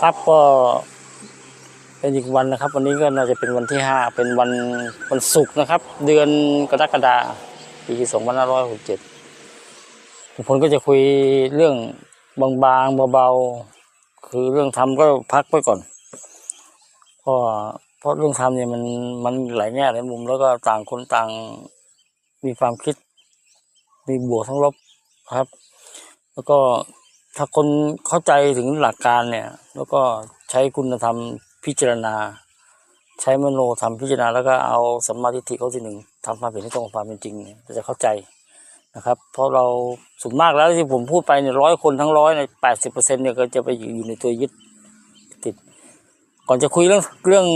ครับก็เป็นอีกวันนะครับ วันนี้ก็น่าจะเป็นวันที่ห้าเป็นวันวันศุกร์นะครับ เดือนกรกฎาคมปีสองพันห้าร้อยหกเจ็ดผมก็จะคุยเรื่องบางๆเบาๆคือเรื่องทำก็พักไว้ก่อนเพราะเพราะเรื่องทำเนี่ยมันมันหลายแง่หลายมุมแล้วก็ต่างคนต่างมีความคิดมีบวกทั้งลบครับ แล้วก็ ถ้าคนเข้าใจถึงหลักการเนี่ย แล้วก็ใช้คุณธรรมพิจารณา ใช้มโนธรรมพิจารณา แล้วก็เอาสัมมาทิฏฐิเข้าที่หนึ่งทำความเห็นให้ตรงกับความเป็นจริงเนี่ยจะเข้าใจนะครับ เพราะเราส่วนมากแล้วที่ผมพูดไปเนี่ยร้อยคนทั้งร้อยในแปดสิบเปอร์เซ็นเนี่ยก็จะไปอยู่ในตัวยึดติด ก่อนจะคุยเรื่องเรื่อง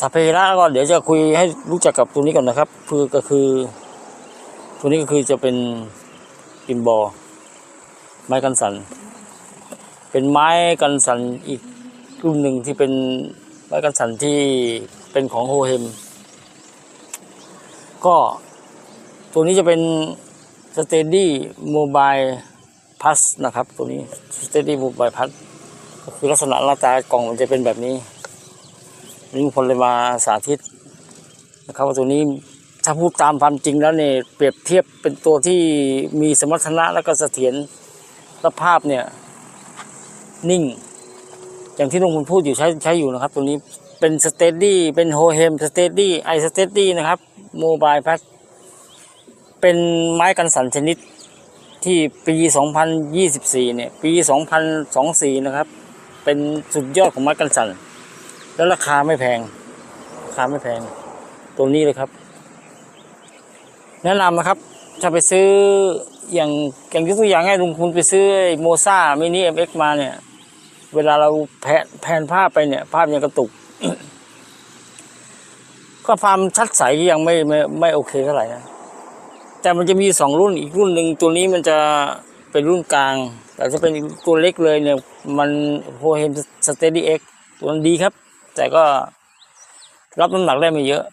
สัพเพระก็เดี๋ยวจะคุยให้รู้จักกับตัวนี้ก่อนนะครับ คือก็คือ ตัวนี้ก็คือจะเป็นปินบอ ไม้กันสัน เป็นไม้กันสันอีกรุ่นหนึ่งที่เป็นไม้กันสันที่เป็นของโฮเฮม ก็ตัวนี้จะเป็นสเตดี้โมบายพัสนะครับตัวนี้สเตดี้โมบายพัสก็คือลักษณะหน้าตากล่องมันจะเป็นแบบนี้นี่พลเลยมาสาธิตนะครับว่าตัวนี้ถ้าพูดตามความจริงแล้วเนี่ยเปรียบเทียบเป็นตัวที่มีสมรรถนะและก็เสถียร และภาพเนี่ย นิ่ง อย่างที่ลุงคุณพูดอยู่ใช้ใช้อยู่นะครับ ตัวนี้เป็นสเตดี้เป็นโฮเฮมสเตดี้ไอสเตดี้นะครับโมบายแพ็คเป็นไม้กันสั่นชนิดที่ปี 2024 เนี่ย ปี 2024 นะครับ เป็นสุดยอดของไม้กันสั่น แล้วราคาไม่แพง ราคาไม่แพง ตัวนี้เลยครับ แนะนำนะครับถ้าไปซื้อ อย่างอย่างยกตัวอย่างให้ลุงคุณไปซื้อโมซ่ามินิเอ็มเอ็กมาเนี่ย เวลาเราแผนแผนภาพไปเนี่ย ภาพยังกระตุก ก็ความชัดใสยังไม่ไม่ไม่โอเคเท่าไหร่นะแต่มันจะมีสองรุ่นอีกรุ่นหนึ่งตัวนี้มันจะเป็นรุ่นกลาง แต่ถ้าเป็นตัวเล็กเลยเนี่ย มันโฮเฮมสเตดี้เอ็กตัวนั้นดีครับ แต่ก็รับน้ำหนักได้ไม่เยอะ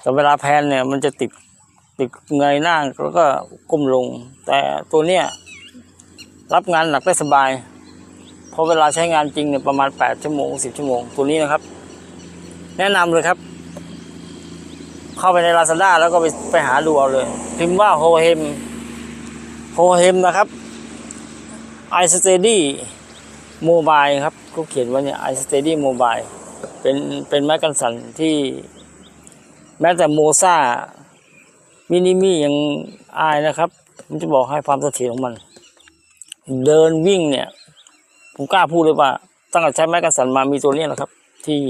แต่เวลาแพนเนี่ยมันจะติด ติดเงยหน้าแล้วก็ก้มลง แต่ตัวเนี้ยรับงานหนักได้สบายเพราะเวลาใช้งานจริงเนี่ยประมาณแปดชั่วโมงสิบชั่วโมง ตัวนี้นะครับ แนะนำเลยครับ เข้าไปในลาซาด้าแล้วก็ไปไปหาดูเอาเลย พิมพ์ว่าโฮเฮมโฮเฮมนะครับไอสเตดี้โมบายครับเขาเขียนไว้เนี่ยไอสเตดี้โมบายเป็นเป็นไม้กันสั่นที่แม้แต่โมซ่า มินิมี่ยังอายนะครับผมจะบอกให้ความเสถียรของมัน เดินวิ่งเนี่ย ผมกล้าพูดเลยว่าตั้งแต่ใช้ไม้กันสันมามีตัวนี้แหละครับ ที่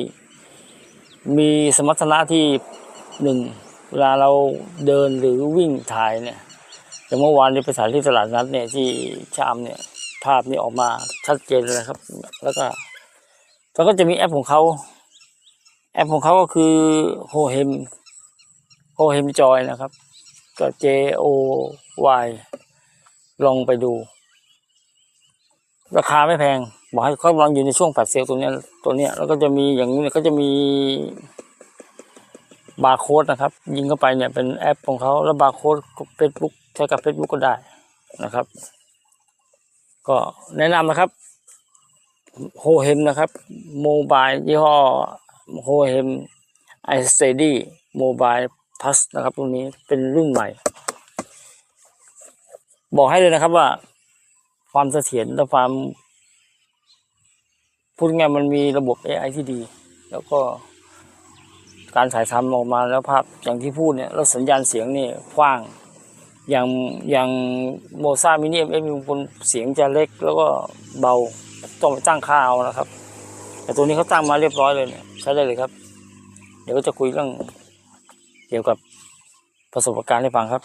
มีสมรรถนะที่หนึ่งเวลาเราเดินหรือวิ่งถ่ายเนี่ยอย่างเมื่อวานนี้ไปถ่ายที่ตลาดนัดเนี่ยที่ชามเนี่ยภาพนี้ออกมาชัดเจนเลยครับ แล้วก็แล้วก็จะมีแอปของเขา แอปของเขาก็คือโฮเฮมโฮเฮมจอยนะครับ ก็ J O Y ลองไปดู ราคาไม่แพง บอกให้เขาลังอยู่ในช่วงแฟลเซลตัวเนี้ยตัวเนี้ยแล้วก็จะมีอย่างนี้เนี่ยก็จะมีบาร์โค้ดนะครับ ยิงเข้าไปเนี่ยเป็นแอปของเขาแล้วบาร์โค้ดเฟซบุ๊กใช้กับเฟซบุ๊กก็ได้นะครับ ก็แนะนำนะครับโฮเฮมนะครับโมบายยี่ห้อโฮเฮมไอสเตดี้โมบาย พัสนะครับตรงนี้เป็นรุ่นใหม่ บอกให้เลยนะครับว่า ความเสถียรและความพูดง่ายมันมีระบบ AI ที่ดี แล้วก็การถ่ายทำออกมาแล้วภาพอย่างที่พูดเนี่ยแล้วสัญญาณเสียงนี่กว้าง อย่างอย่างโมซามินิเอ็มเอ็มบนเสียงจะเล็กแล้วก็เบาต้องไปตั้งค่าเอานะครับ แต่ตัวนี้เขาตั้งมาเรียบร้อยเลยเนี่ยใช้ได้เลยครับ เดี๋ยวก็จะคุยเรื่อง เกี่ยวกับประสบการณ์ให้ฟังครับ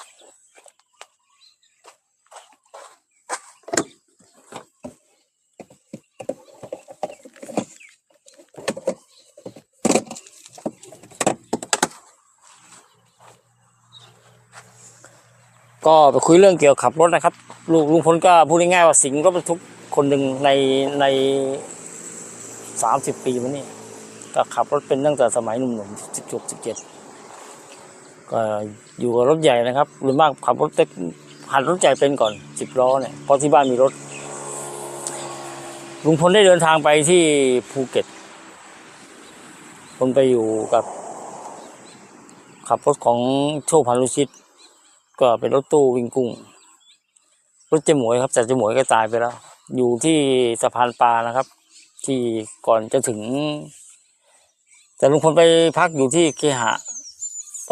ก็ไปคุยเรื่องเกี่ยวกับขับรถนะครับลุงลุงพลก็พูดง่ายๆว่าสิงห์รถบรรทุกคนหนึ่งในในสามสิบปีมานี่ก็ขับรถเป็นตั้งแต่สมัยหนุ่มๆสิบหกสิบเจ็ด ก็อยู่กับรถใหญ่นะครับหรือมากขับรถเล็กหัดรถใหญ่เป็นก่อนสิบล้อเนี่ยเพราะที่บ้านมีรถ ลุงพลได้เดินทางไปที่ภูเก็ตคนไปอยู่กับ ขับรถของโชคพันลุชิต ก็เป็นรถตู้วิ่งกุ้งรถเจมวยครับแต่เจมวยก็ตายไปแล้ว อยู่ที่สะพานปลานะครับ ที่ก่อนจะถึง แต่ลุงพลไปพักอยู่ที่เคหะ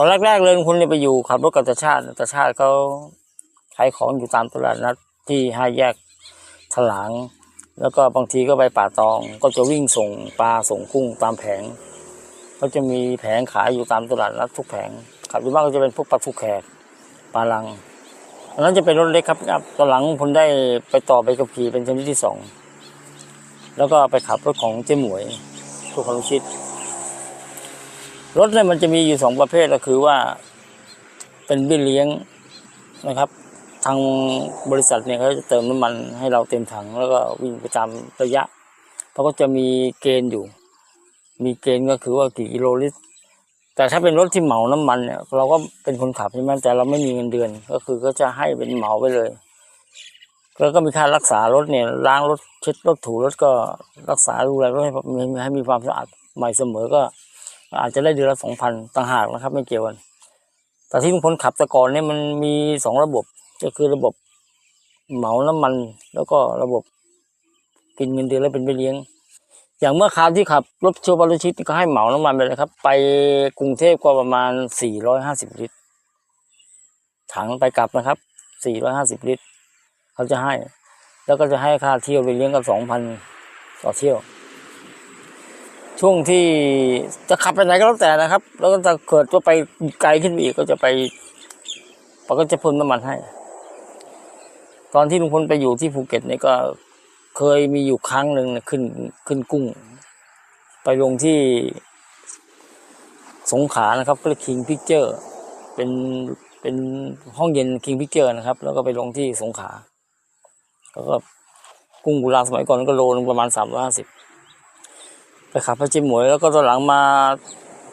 อนแรกๆเลยลุงพลเนี่ยไปอยู่ขับรถกับตาชาติตาชาติเขาขายของอยู่ตามตลาดนัดที่ห้าแยกถลาง แล้วก็บางทีก็ไปป่าตอง ก็จะวิ่งส่งปลาส่งกุ้งตามแผงเขาจะมีแผงขายอยู่ตามตลาดนัดทุกแผงขับอยู่บ้างก็จะเป็นพวกปลาทุกแขกปลาลังอันนั้นจะเป็นรถเล็กครับครับตอนหลังผมได้ไปต่อไปกับขี่เป็นชนิดที่สองแล้วก็ไปขับรถของเจ๊หมวยทุกคนชิด รถเนี่ยมันจะมีอยู่สองประเภทก็คือว่าเป็นเบี้ยเลี้ยงนะครับ ทางบริษัทเนี่ยเขาจะเติมน้ำมันให้เราเต็มถัง แล้วก็วิ่งไปตามระยะเขาก็จะมีเกณฑ์อยู่ มีเกณฑ์ก็คือว่ากี่กิโลลิตร แต่ถ้าเป็นรถที่เหมาน้ำมันเนี่ยเราก็เป็นคนขับใช่ไหมแต่เราไม่มีเงินเดือน ก็คือก็จะให้เป็นเหมาไปเลยแล้วก็มีค่ารักษารถเนี่ยล้างรถเช็ดรถถูรถก็รักษาดูแลรถให้ให้มีความสะอาดใหม่เสมอก็ อาจจะได้เดือนละสองพันต่างหากนะครับ ไม่เกี่ยวกัน แต่ที่ลุงพลขับแต่ก่อนเนี่ยมันมีสองระบบ ก็คือระบบเหมาน้ำมัน แล้วก็ระบบกินเงินเดือนแล้วเป็นไปเลี้ยง อย่างเมื่อคราวที่ขับรถโชว์บาลชิตก็ให้เหมาน้ำมันไปเลยครับ ไปกรุงเทพก็ประมาณสี่ร้อยห้าสิบลิตร ถังไปกลับนะครับสี่ร้อยห้าสิบลิตร เขาจะให้ แล้วก็จะให้ค่าเที่ยวไปเลี้ยงกันสองพันต่อเที่ยว ช่วงที่จะขับไปไหนก็แล้วแต่นะครับ แล้วก็จะเกิดว่าไปไกลขึ้นไปอีกก็จะไปเขาก็จะเพิ่มน้ำมันให้ ตอนที่ลุงพลไปอยู่ที่ภูเก็ตเนี่ยก็เคยมีอยู่ครั้งหนึ่งนี่ยขึ้นขึ้นกุ้ง ไปลงที่สงขานะครับก็เลยคิงพิกเจอร์เป็นเป็นห้องเย็นคิงพิกเจอร์นะครับ แล้วก็ไปลงที่สงขาแล้วก็กุ้งกุลาสมัยก่อนก็โลนึงประมาณสามร้อยห้าสิบ ไปขับพระจิมหมวยแล้วก็ตอนหลังมา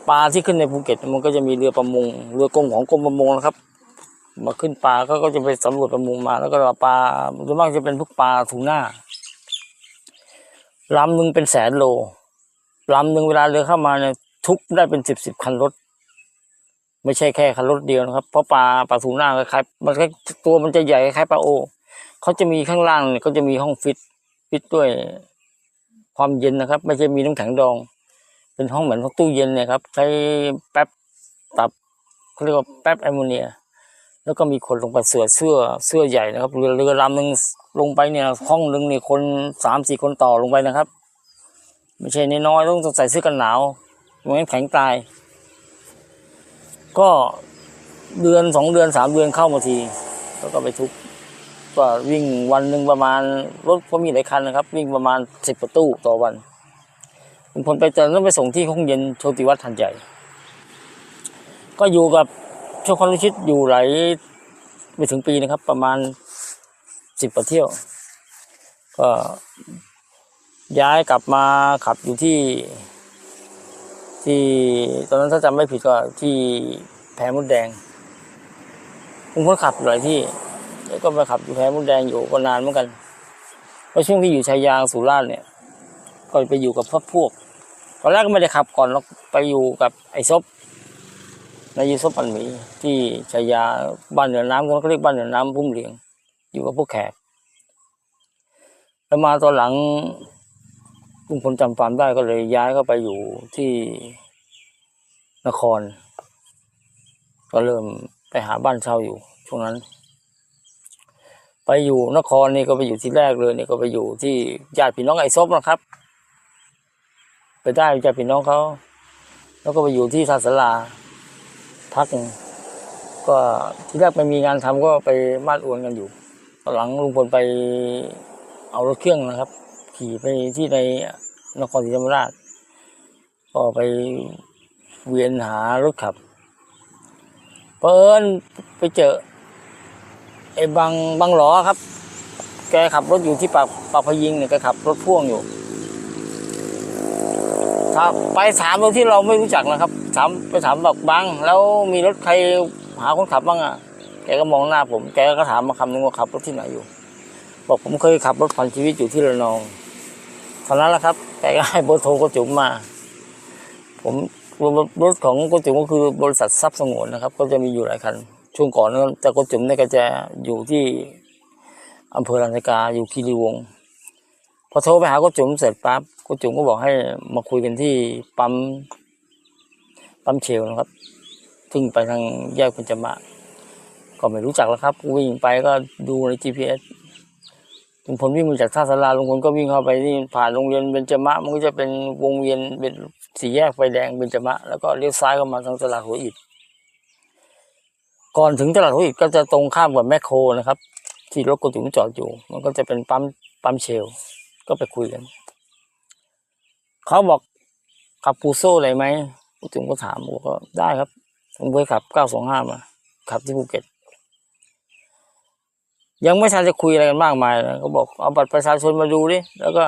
ปลาที่ขึ้นในภูเก็ตมันก็จะมีเรือประมงเรือกงของกรมประมงนะครับ มาขึ้นปลาเขาก็จะไปสำรวจประมงมา แล้วก็ปลาส่วนมากจะเป็นพวกปลาทูหน่าลำหนึ่งเป็นแสนโลลำหนึ่งเวลาเรือเข้ามาเนี่ยทุกได้เป็นสิบสิบคันรถ ไม่ใช่แค่คันรถเดียวนะครับ เพราะปลาปลาทูหน่าคล้ายมันก็ตัวมันจะใหญ่คล้ายปลาโอเขาจะมีข้างล่างเนี่ยเขาจะมีห้องฟิตฟิตด้วย ความเย็นนะครับ ไม่ใช่มีน้ำแข็งดอง เป็นห้องเหมือนห้องตู้เย็นเนี่ยครับ ใช้แป๊บตับเขาเรียกว่าแป๊บแอมโมเนีย แล้วก็มีคนลงไปเสือเสื้อเสื้อใหญ่นะครับ เรือเรือลำหนึ่งลงไปเนี่ยห้องหนึ่งเนี่ยคนสามสี่คนต่อลงไปนะครับ ไม่ใช่น้อยต้องใส่เสื้อกันหนาวไม่งั้นแข็งตาย ก็เดือนสองเดือนสามเดือนเข้ามาที แล้วก็ไปทุบ ก็วิ่งวันหนึ่งประมาณรถก็มีหลายคันนะครับ วิ่งประมาณสิบประตูต่อวันลุงพลไปเจอต้องไปส่งที่ห้องเย็นโชติวัฒน์ทันใหญ่ก็อยู่กับโชคคนลุชิตอยู่หลายไม่ถึงปีนะครับ ประมาณสิบกว่าเที่ยว ก็ย้ายกลับมาขับอยู่ที่ ที่ตอนนั้นถ้าจำไม่ผิดก็ที่แพมดแดงลุงพลขับหลายที่ แล้วก็ไปขับอยู่แพมุดแดงอยู่ก็นานเหมือนกันเพราะช่วงที่อยู่ชายยางสุราษฎร์เนี่ย ก็ไปอยู่กับพวกพวกตอนแรกก็ไม่ได้ขับก่อนเราไปอยู่กับไอ้ซบนายยูซบปันหมีที่ชายาบ้านเหนือน้ำเขาเรียกบ้านเหนือน้ำพุ่มเหลียง อยู่กับพวกแขกแล้วมาตอนหลังลุงพลจำฟาร์มได้ก็เลยย้ายเข้าไปอยู่ที่นคร ก็เริ่มไปหาบ้านเช่าอยู่ช่วงนั้น ไปอยู่นครนี่ก็ไปอยู่ที่แรกเลยนี่ก็ไปอยู่ที่ญาติพี่น้องไอ้ซบนะครับ ไปได้ญาติพี่น้องเขาแล้วก็ไปอยู่ที่ทาสลาพักก็ที่แรกไม่มีงานทำก็ไปมาดอวนกันอยู่ตอนหลังลุงพลไปเอารถเครื่องนะครับ ขี่ไปที่ในนครศรีธรรมราช ก็ไปเวียนหารถขับเพิ่นไปเจอ ไอ้บางบางหลอครับ แกขับรถอยู่ที่ปากปากพยิงเนี่ยแกขับรถพ่วงอยู่ถ้าไปถามเราที่เราไม่รู้จักนะครับถามไปถามบอกบางแล้วมีรถใครหาคนขับบ้างอะแกก็มองหน้าผม แกก็ถามมาคำนึงว่าขับรถที่ไหนอยู่ บอกผมเคยขับรถผ่านชีวิตอยู่ที่ระนองตอนนั้นแหละครับ แกก็ให้เบอร์โทรโกจุ๋มมา ผมรถของโกจุ๋มก็คือบริษัททรัพย์สงวนนะครับ ก็จะมีอยู่หลายคัน ช่วงก่อนนั้นแต่โกจุ๋มเนี่ยก็จะอยู่ที่อำเภอลันกาอยู่คีรีวงศ์พอโทรไปหาโกจุ๋มเสร็จปั๊บโกจุ๋มก็บอกให้มาคุยกันที่ปั๊มปั๊มเชลนะครับซึ่งไปทางแยกปัญจมะก็ไม่รู้จักแล้วครับ วิ่งไปก็ดูใน GPS ลุงพลวิ่งมาจากท่าสาราลุงพลก็วิ่งเข้าไปนี่ผ่านโรงเรียนเบญจมะมันก็จะเป็นวงเวียนเป็นสี่แยกไฟแดงเบญจมะแล้วก็เลี้ยวซ้ายเข้ามาทางตลาดหัวอิฐ ก่อนถึงตลาดหัวอิฐก็จะตรงข้ามกับแมคโครนะครับ ที่รถกระจุมจอดอยู่ มันก็จะเป็นปั๊มปั๊มเชล ก็ไปคุยกัน เขาบอกขับปูโซ่เลยไหมกระจุมก็ถามบอกว่าได้ครับผมเคยขับ 925 มา ขับที่ภูเก็ต ยังไม่ทันจะคุยอะไรกันมากมายนะเขาบอกเอาบัตรประชาชนมาดูดิแล้วก็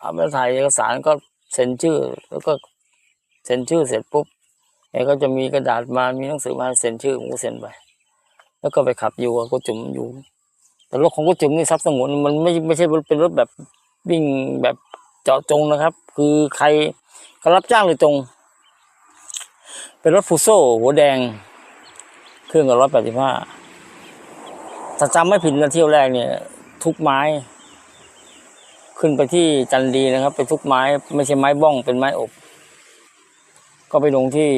เอาไปถ่ายเอกสารก็เซ็นชื่อ แล้วก็เซ็นชื่อเสร็จปุ๊บแกก็จะมีกระดาษมา มีหนังสือมาเซ็นชื่อผมก็เซ็นไป แล้วก็ไปขับอยู่กับกุจุ๋มอยู่ แต่รถของกุจุ๋มนี่ทรัพย์สงวนมันไม่ไม่ใช่เป็นรถแบบวิ่งแบบเจาะจงนะครับ คือใครก็รับจ้างโดยตรง เป็นรถฟูโซ่หัวแดง เครื่องกับร้อยแปดสิบห้าถ้าจำไม่ผิดนะเที่ยวแรกเนี่ย ทุกไม้ ขึ้นไปที่จันดีนะครับ ไปทุกไม้ ไม่ใช่ไม้บ้องเป็นไม้อบ ก็ไปลงที่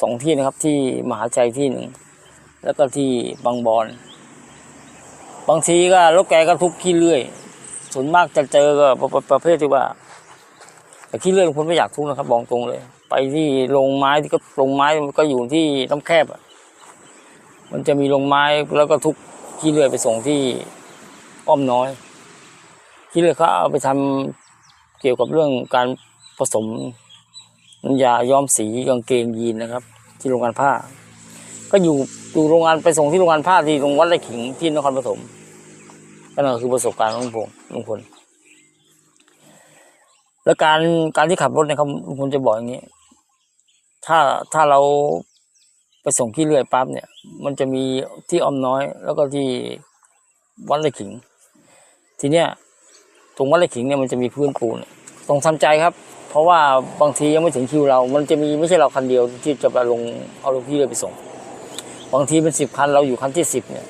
สองที่นะครับ ที่มหาชัยที่หนึ่ง แล้วก็ที่บางบอน บางทีก็รถแกก็ทุกขี้เลื่อย ส่วนมากจะเจอก็ประประประเภทที่ว่า แต่ขี้เลื่อยลุงพลไม่อยากทุกนะครับบอกตรงเลย ไปที่โรงไม้ที่ก็โรงไม้มันก็อยู่ที่น้ำแคบอะมันจะมีโรงไม้แล้วก็ทุกขี้เลื่อยไปส่งที่อ้อมน้อยขี้เลื่อยเขาเอาไปทำเกี่ยวกับเรื่องการผสมน้ำยาย้อมสีกางเกงยีนนะครับ ที่โรงงานผ้า ก็อยู่ อยู่โรงงานไปส่งที่โรงงานผ้าที่โรงวัดไร่ขิงที่นครปฐมก็นั่นก็คือประสบการณ์ของลุงพลลุงพลแล้วการการที่ขับรถเนี่ยเขาลุงพลจะบอกอย่างนี้ ถ้าถ้าเราไปส่งขี้เลื่อยปั๊บเนี่ย มันจะมีที่อ้อมน้อย แล้วก็ที่วัดไร่ขิง ทีเนี้ยตรงวัดไร่ขิงเนี่ยมันจะมีพื้นปูนต้องทำใจครับ เพราะว่าบางทียังไม่ถึงคิวเรา มันจะมีไม่ใช่เราคันเดียวที่จะไปลงเอาลงขี้เลื่อยไปส่ง บางทีเป็นสิบคันเราอยู่คันที่สิบเนี่ย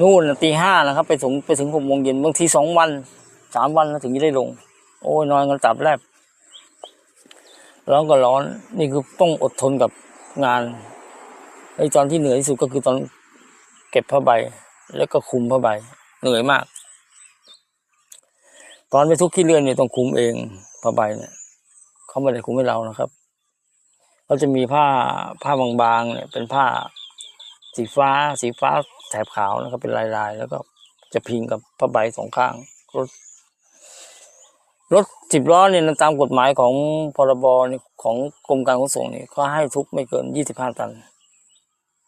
นู่นตีห้านะครับ ไปถึงไปถึงหกโมงเย็นบางทีสองวันสามวันถึงจะได้ลง โอ้ยนอนกันตับแลบร้อนก็ร้อนนี่คือต้องอดทนกับงานไอ้ตอนที่เหนื่อยที่สุดก็คือตอนเก็บผ้าใบ แล้วก็คุมผ้าใบ เหนื่อยมาก ตอนไปทุกขี้เรือนเนี่ยต้องคุมเองผ้าใบเนี่ยเขาไม่ได้คุมให้เรานะครับเขาจะมีผ้าผ้าบางๆเนี่ยเป็นผ้า สีฟ้าสีฟ้าแถบขาวนะครับเป็นลายๆ แล้วก็จะพิงกับผ้าใบสองข้างรถรถสิบล้อเนี่ยตามกฎหมายของพรบนี่ของกรมการขนส่งนี่เขาให้ทุกไม่เกินยี่สิบห้าตัน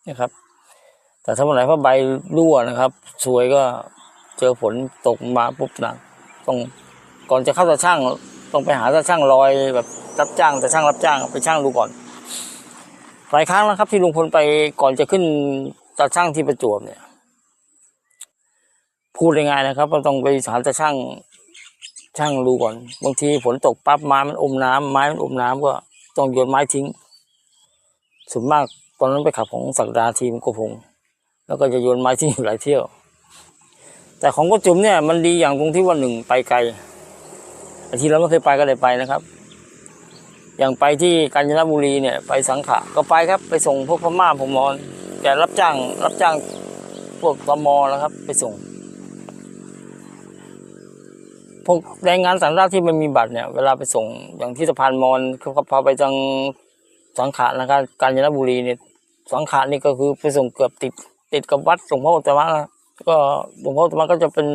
นะครับ แต่ถ้าวันไหนผ้าใบรั่วนะครับสวยก็เจอฝนตกมาปุ๊บหนักต้องก่อนจะเข้าตาช่างต้องไปหาตาช่างลอยแบบรับจ้างแต่ช่างรับจ้างไปช่างดูก่อน หลายครั้งนะครับ ที่ลุงพลไปก่อนจะขึ้นตาช่างที่ประจวบเนี่ย พูดยังไงนะครับก็ต้องไปถามตาช่างช่างดูก่อน บางทีฝนตกปั๊บไม้มันอมน้ำไม้มันอมน้ำก็ต้องโยนไม้ทิ้งส่วนมากตอนนั้นไปขับของศักดาทีมโกพงแล้วก็จะโยนไม้ทิ้งอยู่หลายเที่ยว แต่ของก็จุ๋มเนี่ยมันดีอย่างตรงที่ว่าหนึ่งไปไกลที่เราไม่เคยไปก็เลยไปนะครับ อย่างไปที่กาญจนบุรีเนี่ยไปสังขะก็ไปครับไปส่งพวกพม่าผมมอนแกรับจ้างรับจ้างพวกตมนะครับ ไปส่งพวกแรงงานสัญชาติที่ไม่มีบัตรเนี่ย เวลาไปส่งอย่างที่สะพานมอนเขาพาไปทางสังขะนะครับกาญจนบุรีเนี่ยสังขะนี่ก็คือไปส่งเกือบติดติดกับวัดหลวงพ่ออุตตมะนะก็หลวงพ่ออุตตมะก็จะเป็น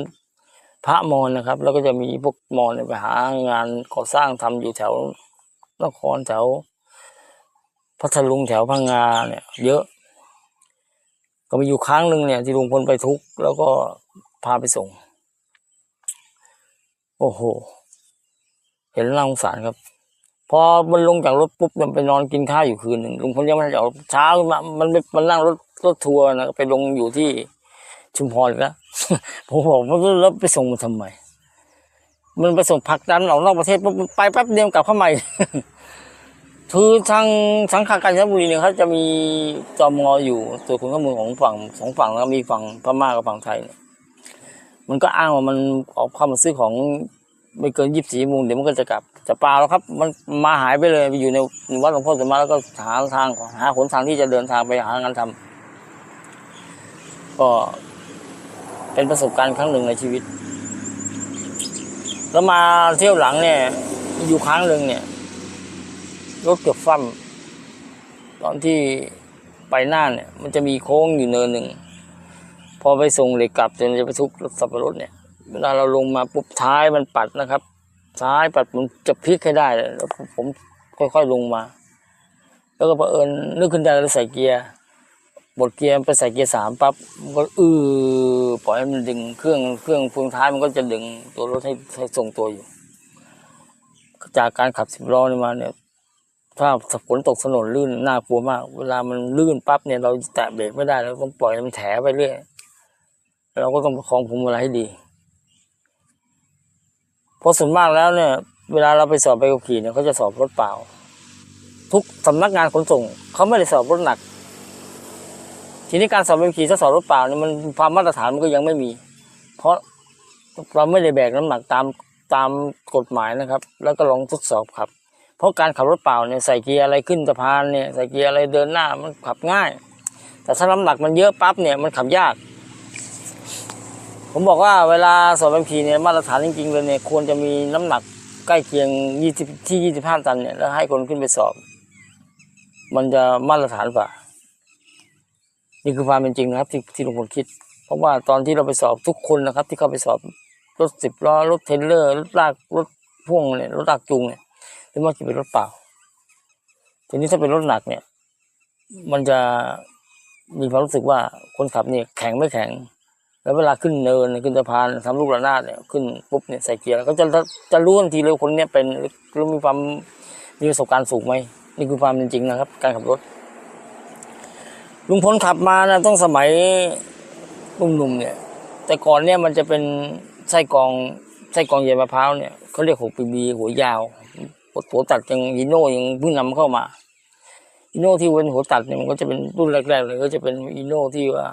พระมอญนะครับ แล้วก็จะมีพวกมอญเนี่ยไปหางานก่อสร้างทำอยู่แถว นครแถวพัทลุงแถวพังงาเนี่ย เยอะ ก็มีอยู่ครั้งหนึ่งเนี่ย ที่ลุงพลไปทุกแล้วก็พาไปส่ง โอ้โห เห็นน่าสงสารครับ พอมันลงจากรถปุ๊บมันไปนอนกินข้าวอยู่คืนหนึ่งลุงพลยังไม่ได้ออกเช้ามามันมันนั่งรถรถทัวร์นะไปลงอยู่ที่ชุมพรแล้วผมบอกว่าแล้วไปส่งมันทำไม มันไปส่งผักดันออกนอกประเทศปุ๊บไปแป๊บเดียวกลับเข้ามาอีกคือทางสังขารกาญจนบุรีเนี่ยเขาจะมีจอมงออยู่ตัวคนข้อมูลของฝั่งสองฝั่งแล้วมีฝั่งพม่ากับฝั่งไทยเนี่ยมันก็อ้างว่ามันออกเข้ามาซื้อของไม่เกินยี่สิบสี่โมงเดี๋ยวมันก็จะกลับจะปลาแล้วครับ มันมาหายไปเลยไปอยู่ในวัดหลวงพ่อสมมาแล้วก็หาทางหาหนทางที่จะเดินทางไปหางานทำก็เป็นประสบการณ์ครั้งหนึ่งในชีวิต แล้วมาเที่ยวหลังเนี่ย อยู่ครั้งหนึ่งเนี่ยรถเกือบฟั่มตอนที่ไปหน่าเนี่ย มันจะมีโค้งอยู่เนินหนึ่งพอไปส่งเหล็กกลับจนจะไปทุกรถสับปะรดเนี่ย เวลาเราลงมาปุ๊บท้ายมันปัดนะครับท้ายปัดมันจะพลิกให้ได้แล้วผมค่อยๆลงมา แล้วก็เผอิญนึกขึ้นได้เลยใส่เกียร์ บดเกียร์ไปใส่เกียร์สามปั๊บมันก็อือปล่อยให้มันดึงเครื่องเครื่องเฟืองท้ายมันก็จะดึงตัวรถให้ให้ทรงตัวอยู่ จากการขับสิบล้อนี่มาเนี่ย ถ้าฝนตกถนนลื่นน่ากลัวมาก เวลามันลื่นปั๊บเนี่ยเราแตะเบรกไม่ได้เราต้องปล่อยมันแถไปเรื่อยเราก็ต้องประคองพวงมาลัยให้ดีเพราะส่วนมากแล้วเนี่ย เวลาเราไปสอบไปขับขี่เนี่ยเขาจะสอบรถเปล่า ทุกสำนักงานขนส่งเขาไม่ได้สอบรถหนัก ทีนี้การสอบใบขับขี่ถ้าสอบรถเปล่าเนี่ยมันความมาตรฐานมันก็ยังไม่มี เพราะเราไม่ได้แบกน้ำหนักตามตามกฎหมายนะครับ แล้วก็ลองทดสอบครับ เพราะการขับรถเปล่าเนี่ยใส่เกียร์อะไรขึ้นสะพานเนี่ยใส่เกียร์อะไรเดินหน้ามันขับง่าย แต่ถ้าน้ำหนักมันเยอะปั๊บเนี่ยมันขับยาก ผมบอกว่าเวลาสอบใบขับขี่เนี่ยมาตรฐานจริงๆเลยเนี่ยควรจะมีน้ำหนักใกล้เคียง20ที่ 25 ตันเนี่ยแล้วให้คนขึ้นไปสอบ มันจะมาตรฐานกว่า นี่คือความเป็นจริงนะครับที่ที่ลุงพลคิด เพราะว่าตอนที่เราไปสอบทุกคนนะครับ ที่เข้าไปสอบรถสิบล้อรถเทรลเลอร์รถลากรถพ่วงเนี่ยรถลากจูงเนี่ยที่มันจะเป็นรถเปล่า ทีนี้ถ้าเป็นรถหนักเนี่ย มันจะมีความรู้สึกว่าคนขับเนี่ยแข็งไม่แข็ง แล้วเวลาขึ้นเนินขึ้นสะพานทำลูกระนาดเนี่ยขึ้นปุ๊บเนี่ยใส่เกียร์แล้วก็จะจะรู้ทันทีเลยคนเนี้ยเป็นหรือมีความมีประสบการณ์สูงไหมนี่คือความเป็นจริงนะครับ การขับรถ ลุงพลขับมานะต้องสมัยหนุ่มๆเนี่ย แต่ก่อนเนี่ยมันจะเป็นไส้กรองไส้กรองเย็นมะพร้าวเนี่ยเขาเรียกหกปีบีหัวยาวหัวตัดยังฮีโน่ยังเพิ่งนำเข้ามาฮีโน่ที่เป็นหัวตัดเนี่ยมันก็จะเป็นรุ่นแรกๆเลยก็จะเป็นฮีโน่ที่ว่า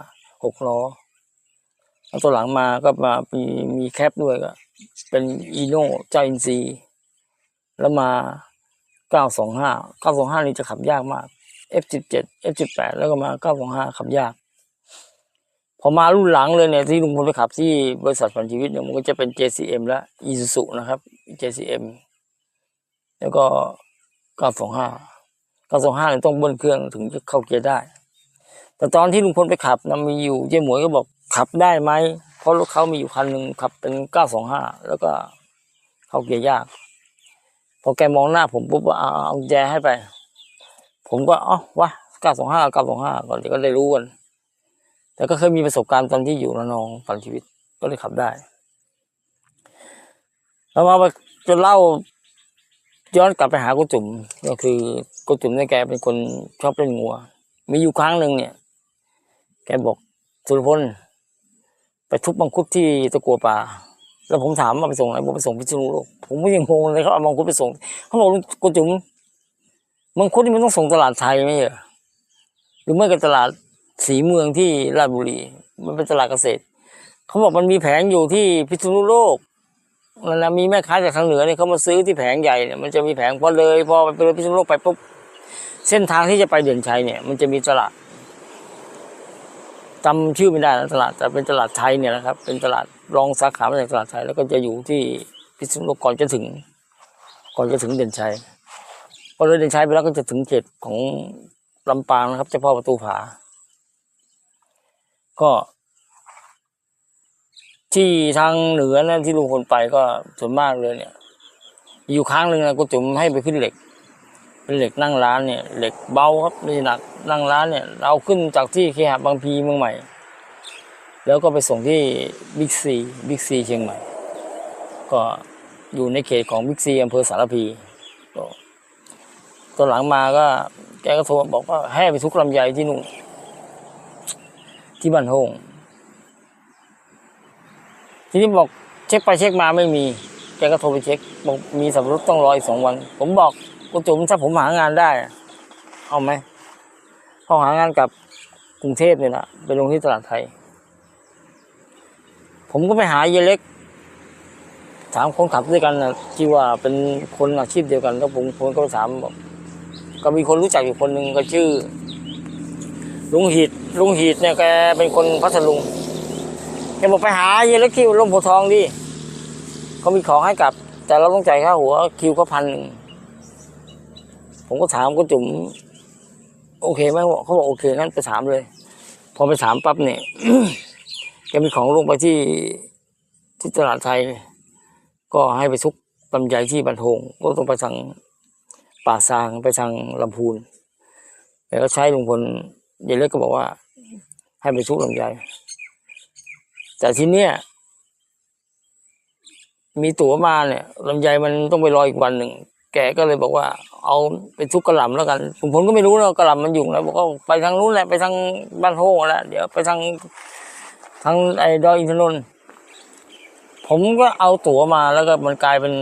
หกล้อแล้วตัวหลังมาก็มามีมีแคปด้วยก็เป็นอีโน่เจ้าอินซีแล้วมาเก้าสองห้าเก้าสองห้านี่จะขับยากมาก F17 F18 แล้วก็มา 925 ขับยาก พอมารุ่นหลังเลยเนี่ยที่ลุงพลไปขับที่บริษัทฝันชีวิตเนี่ยมันก็จะเป็น JCM และ Isuzu นะครับ JCM แล้วก็ 925 925เนี่ยต้องเบิ้ลเครื่องถึงจะเข้าเกียร์ได้ แต่ตอนที่ลุงพลไปขับนะมีอยู่เจ๊หมวยก็บอกขับได้ไหมเพราะรถเขามีอยู่คันหนึ่งขับเป็น 925 แล้วก็เข้าเกียร์ยาก พอแกมองหน้าผมปุ๊บว่าเอาแจให้ไป ผมก็อ๋อวะเก้าสองห้าเก้าสองห้าก่อนเดี๋ยก็ได้รู้กัน แต่ก็เคยมีประสบการณ์ตอนที่อยู่ระนองฝันชีวิตก็เลยขับได้แล้วมาจะเล่าย้อนกลับไปหากุจุ๋มก็คือกุจุ๋มเนี่ยแกเป็นคนชอบเล่นงัว มีอยู่ครั้งหนึ่งเนี่ย แกบอกสุรพลไปทุบมังคุดที่ตะกัวป่า แล้วผมถามว่าไปส่งไหนบอกไปส่งพิษณุโลกผมก็ยังงงเลยเขาเอามังคุดไปส่งเขาบอกกุจุ๋ม มังคุดนี่มันต้องส่งตลาดไทยไหมเหรอหรือไม่ก็ตลาดสีเมืองที่ราชบุรี มันเป็นตลาดเกษตร เขาบอกมันมีแผงอยู่ที่พิษณุโลกนั่นแหละมีแม่ค้าจากทางเหนือเนี่ยเขามาซื้อที่แผงใหญ่เนี่ยมันจะมีแผงพอเลยพอไปเลยพิษณุโลกไปปุ๊บเส้นทางที่จะไปเด่นชัยเนี่ย มันจะมีตลาดจำชื่อไม่ได้นะตลาดแต่เป็นตลาดไทยเนี่ยนะครับ เป็นตลาดรองสาขามาจากตลาดไทย แล้วก็จะอยู่ที่พิษณุโลกก่อนจะถึง ก่อนจะถึงเด่นชัย พอเลยเดินใช้ไปแล้วก็จะถึงเขตของลำปางนะครับเจ้าพ่อประตูผา ก็ที่ทางเหนือนะที่ลุงพลไปก็ส่วนมากเลยเนี่ย อยู่ครั้งหนึ่งนะก็จุ๋มให้ไปขึ้นเหล็ก เป็นเหล็กนั่งร้านเนี่ย เหล็กเบาครับไม่หนักนั่งร้านเนี่ย เราขึ้นจากที่เคหะบางพีเมืองใหม่ แล้วก็ไปส่งที่บิ๊กซีบิ๊กซีเชียงใหม่ ก็อยู่ในเขตของบิ๊กซีอำเภอสารพีก็ ตอนหลังมาก็ แกก็โทรบอกว่าให้ไปทุกลำไยที่นู่นที่บ้านโฮงทีนี้บอกเช็คไปเช็คมาไม่มี แกก็โทรไปเช็คบอกมีสับรดต้องรออีกสองวัน ผมบอกคุณจุ๋มถ้าผมหางานได้ เอาไหมพอหางานกับกรุงเทพเนี่ยนะไปลงที่ตลาดไทย ผมก็ไปหาเยเล็กถามคนขับด้วยกันนะที่ว่าเป็นคนอาชีพเดียวกัน แล้วผมผมก็ถามบอก ก็มีคนรู้จักอยู่คนหนึ่งก็ชื่อ ลุงหีดลุงหีดเนี่ยแกเป็นคนพัทลุงแกบอกไปหาเยเล็กที่ร่มโพทองดิเขามีของให้กลับ แต่เราต้องจ่ายค่าหัวคิวก็พันหนึ่งผมก็ถามคุณจุ๋มโอเคไหมเขาบอกโอเคงั้นไปถามเลย พอไปถามปั๊บเนี่ยแกมีของลงไปที่ที่ตลาดไทย ก็ให้ไปทุกลำไยที่บันทงก็ต้องไปทาง ป่าซางไปทางลำพูนแต่ก็ใช้ลุงพลเยเล็กก็บอกว่า ให้ไปทุกลำไยแต่ทีเนี้ยมีตั๋วมาเนี่ยลำไยมันต้องไปรออีกวันหนึ่งแกก็เลยบอกว่า เอาไปทุกกระหล่ำแล้วกันลุงพลก็ไม่รู้นะว่ากระหล่ำมันอยู่ไหนบอกว่าไปทางนู้นแหละไปทางบ้านโฮงแหละเดี๋ยวไปทางทางไอ้ดอยอินทนนท์ผมก็เอาตั๋วมาแล้วก็มันกลายเป็น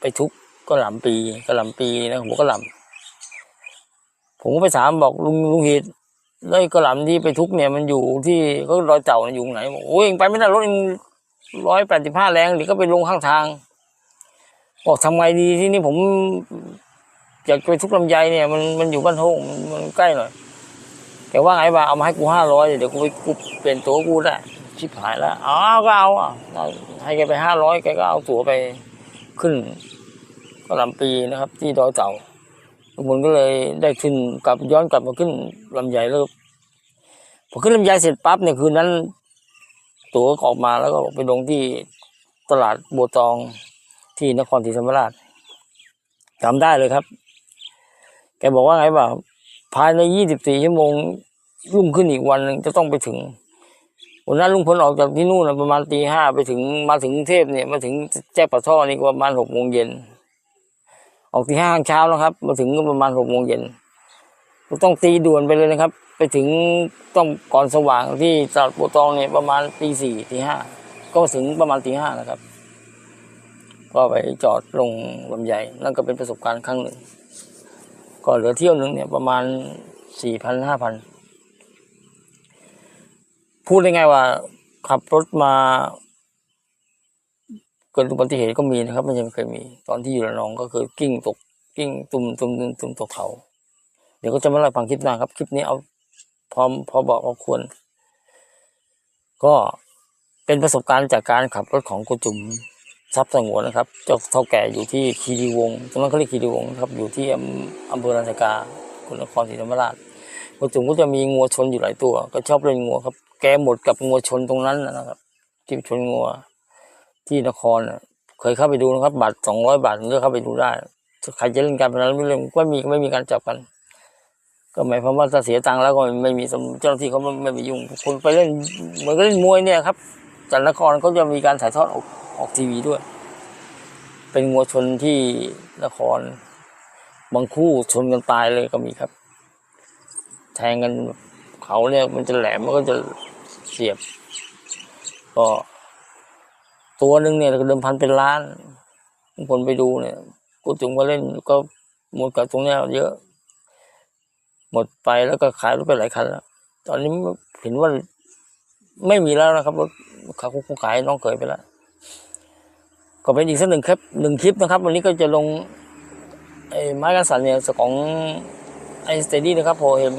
ไปทุก ก็หลำปีก็หลำปีนะผมก็หลำผมก็ไปถามบอกลุงลุงหิดแล้วไอ้กระหล่ำที่ไปทุกเนี่ยมันอยู่ที่ก็รอยเต่าอยู่ไหนบอกโอ้ยงไปไม่ได้รถเองร้อยแปดสิบห้าแรงเดี๋ยวก็ไปลงข้างทาง บอกทำไงดีที่นี่ผมอยากไปทุกลำไยเนี่ยมันมันอยู่บ้านโฮงมันมันใกล้หน่อยแกว่าไงบ้าเอามาให้กูห้าร้อยเดี๋ยวกูไปกูเปลี่ยนตัวกูได้ชิบหายแล้วอ๋อก็เอาอะให้แกไปห้าร้อยแกก็เอาตั๋วไปขึ้น ก็ลำปีนะครับ ที่ดอยเต่าลุงพลก็เลยได้ขึ้นกลับย้อนกลับมาขึ้นลำใหญ่แล้วพอขึ้นลำใหญ่เสร็จปั๊บเนี่ยคืนนั้น ตั๋วก็ออกมาแล้วก็ไปลงที่ตลาดบัวตองที่นครศรีธรรมราชจำได้เลยครับ แกบอกว่าไงบ่าภายในยี่สิบสี่ชั่วโมงรุ่งขึ้นอีกวันนึงจะต้องไปถึงวันนั้นลุงพลออกจากที่นู่นประมาณตีห้าไปถึงมาถึงเทพเนี่ยมาถึงแจ้งปะท่อนี่ก็ประมาณหกโมงเย็น ออกตีห้าเช้าแล้วครับ มาถึงก็ประมาณหกโมงเย็นต้องตีด่วนไปเลยนะครับ ไปถึงต้องก่อนสว่างที่ตลาดโบตองเนี่ยประมาณตีสี่ตีห้าก็ถึงประมาณตีห้านะครับ ก็ไปจอดลงลำใหญ่นั่นก็เป็นประสบการณ์ครั้งหนึ่งก็เหลือเที่ยวหนึ่งเนี่ยประมาณสี่พันห้าพันพูดได้ไงว่าขับรถมา เกิดอุบัติเหตุก็มีนะครับ ไมันยังเคยมี ตอนที่อยู่ระนองก็คือกิ้งตกกิ้งตุ่มตุ่มตุ่มตุ่มตกเขา เดี๋ยวก็จะมาเล่าฟังคลิปหน้าครับ คลิปนี้เอาพร้อมพอบอกพอควร ก็เป็นประสบการณ์จากการขับรถของกุจุมทรัพย์สงวนนะครับเจ้าเท่าแก่อยู่ที่คีรีวงตรงนั้นเขาเรียกคีรีวงครับอยู่ที่อำเภอรัญกาคุณนครศรีธรรมราชกุจุมก็จะมีงัวชนอยู่หลายตัว ก็ชอบเล่นงัวครับ แกหมดกับงัวชนตรงนั้นนะครับที่ชนงัว ที่นครน่ะเคยเข้าไปดูนะครับบัตรสองร้อยบาทถึงจะเข้าไปดูได้ใครจะเล่นการพนันไม่เล่นก็มีไม่มีการจับกัน ก็หมายความว่าถ้าเสียตังค์แล้วก็ไม่มีเจ้าหน้าที่เขาไม่ไปยุ่งคนไปเล่นเหมือนก็เล่นมวยเนี่ยครับจันทนครเขาจะมีการถ่ายทอดออกออกทีวีด้วย เป็นงัวชนที่นคร บางคู่ชนกันตายเลยก็มีครับ แทงกันเขาเนี่ยมันจะแหลมมันก็จะเสียบ ก็ ตัวหนึ่งเนี่ยเดิมพันเป็นล้านคนไปดูเนี่ยกูจุงมาเล่นก็หมดกับตรงเนี้ยเยอะ หมดไปแล้วก็ขายรถไปหลายคันแล้ว ตอนนี้เห็นว่าไม่มีแล้วนะครับรถเขาคงขายน้องเขยไปแล้วก็เป็นอีกสักหนึ่งคลิปหนึ่งคลิปนะครับ วันนี้ก็จะลงไอ้ไม้กันสันเนี่ยของไอสเตดี้นะครับโพเฮม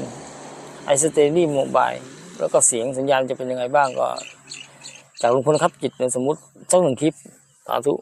ไอสเตดี้โมบายแล้วก็เสียงสัญญาณจะเป็นยังไงบ้างก็ จากลุงพลครับจิตในสมมติสักหนึ่งคลิปสาธุ